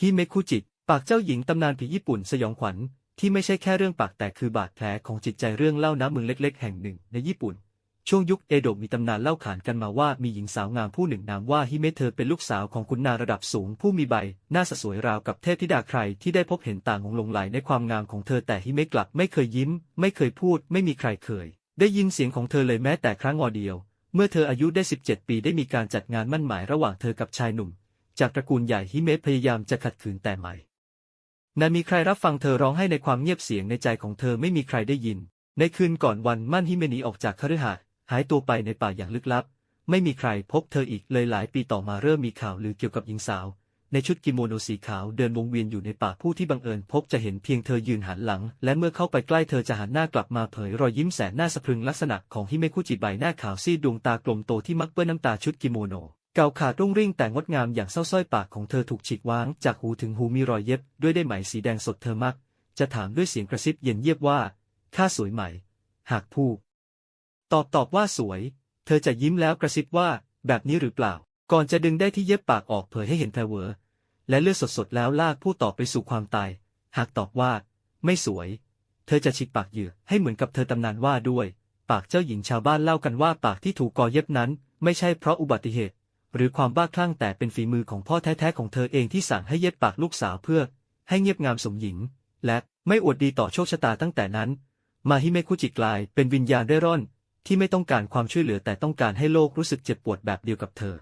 ฮิเมคุจิ ปากเจ้าหญิงตำนานผีญี่ปุ่นสยองขวัญ ที่ไม่ใช่แค่เรื่องปากแต่คือบาดแผลของจิตใจเรื่องเล่าน้ำเมืองเล็ก ๆ แห่งหนึ่งในญี่ปุ่น ช่วงยุคเอโดะมีตำนานเล่าขานกันมาว่ามีหญิงสาวงามผู้หนึ่งนามว่าฮิเมเธอเป็นลูกสาวของขุนนางระดับสูง ผู้มีใบ หน้าสสวยราวกับเทพธิดาใครที่ได้พบเห็นต่างงหลงไหลในความงามของเธอแต่ฮิเมกลับไม่เคยยิ้ม ไม่เคยพูด ไม่มีใครเคย ได้ยินเสียงของเธอเลยแม้แต่ครั้งงอเดียว เมื่อเธออายุได้ 17 ปีได้มีการจัดงานมั่นหมายระหว่างเธอกับชายหนุ่ม จากตระกูลใหญ่ฮิเมะพยายามจะขัดขืนแต่ไม่ นั้นมีใครรับฟังเธอร้องให้ในความเงียบเสียงในใจของเธอไม่มีใครได้ยิน ในคืนก่อนวันมั่นฮิเมะหนีออกจากคฤหาสน์หายตัวไปในป่าอย่างลึกลับ ไม่มีใครพบเธออีกเลยหลายปีต่อมาเริ่มมีข่าวลือเกี่ยวกับหญิงสาว ในชุดกิโมโนสีขาวเดินวงเวียนอยู่ในป่าผู้ที่บังเอิญพบจะเห็นเพียงเธอยืนหันหลัง และเมื่อเข้าไปใกล้เธอจะหันหน้ากลับมาเผยรอยยิ้มแสนน่าสะพรึงลักษณะของฮิเมคุจิใบหน้าขาวซีดดวงตากลมโตที่มักเปื้อนน้ำตาชุดกิโมโน เก่าขาดรุ่งริ่งแต่งดงามอย่างเศร้าส้อยปากของเธอถูกฉีกว้างจากหูถึงหูมีรอยเย็บด้วยได้ไหมสีแดงสดเธอมัก จะถามด้วยเสียงกระซิบเย็นเยียบว่าข้าสวยไหม หากผู้ ตอบตอบว่าสวย เธอจะยิ้มแล้วกระซิบว่า แบบนี้หรือเปล่า ก่อนจะดึงได้ที่เย็บปากออกเผยให้เห็นเธอเวอและเลือดสดๆแล้วลากผู้ตอบไปสู่ความตาย หากตอบว่า ไม่สวย เธอจะฉีกปากเหยื่อให้เหมือนกับเธอตำนานว่าด้วย ปากเจ้าหญิงชาวบ้านเล่ากันว่าปากที่ถูกกอเย็บนั้น ไม่ใช่เพราะอุบัติเหตุ หรือความบ้าคลั่งแต่เป็นฝีมือของพ่อแท้ๆของเธอเองที่สั่งให้เย็ดปากลูกสาวเพื่อ ให้เงียบงามสมหญิง และไม่อวดดีต่อโชคชะตาตั้งแต่นั้น มาฮิเมคุจิกลายเป็นวิญญาณเร่ร่อน ที่ไม่ต้องการความช่วยเหลือแต่ต้องการให้โลกรู้สึกเจ็บปวดแบบเดียวกับเธอ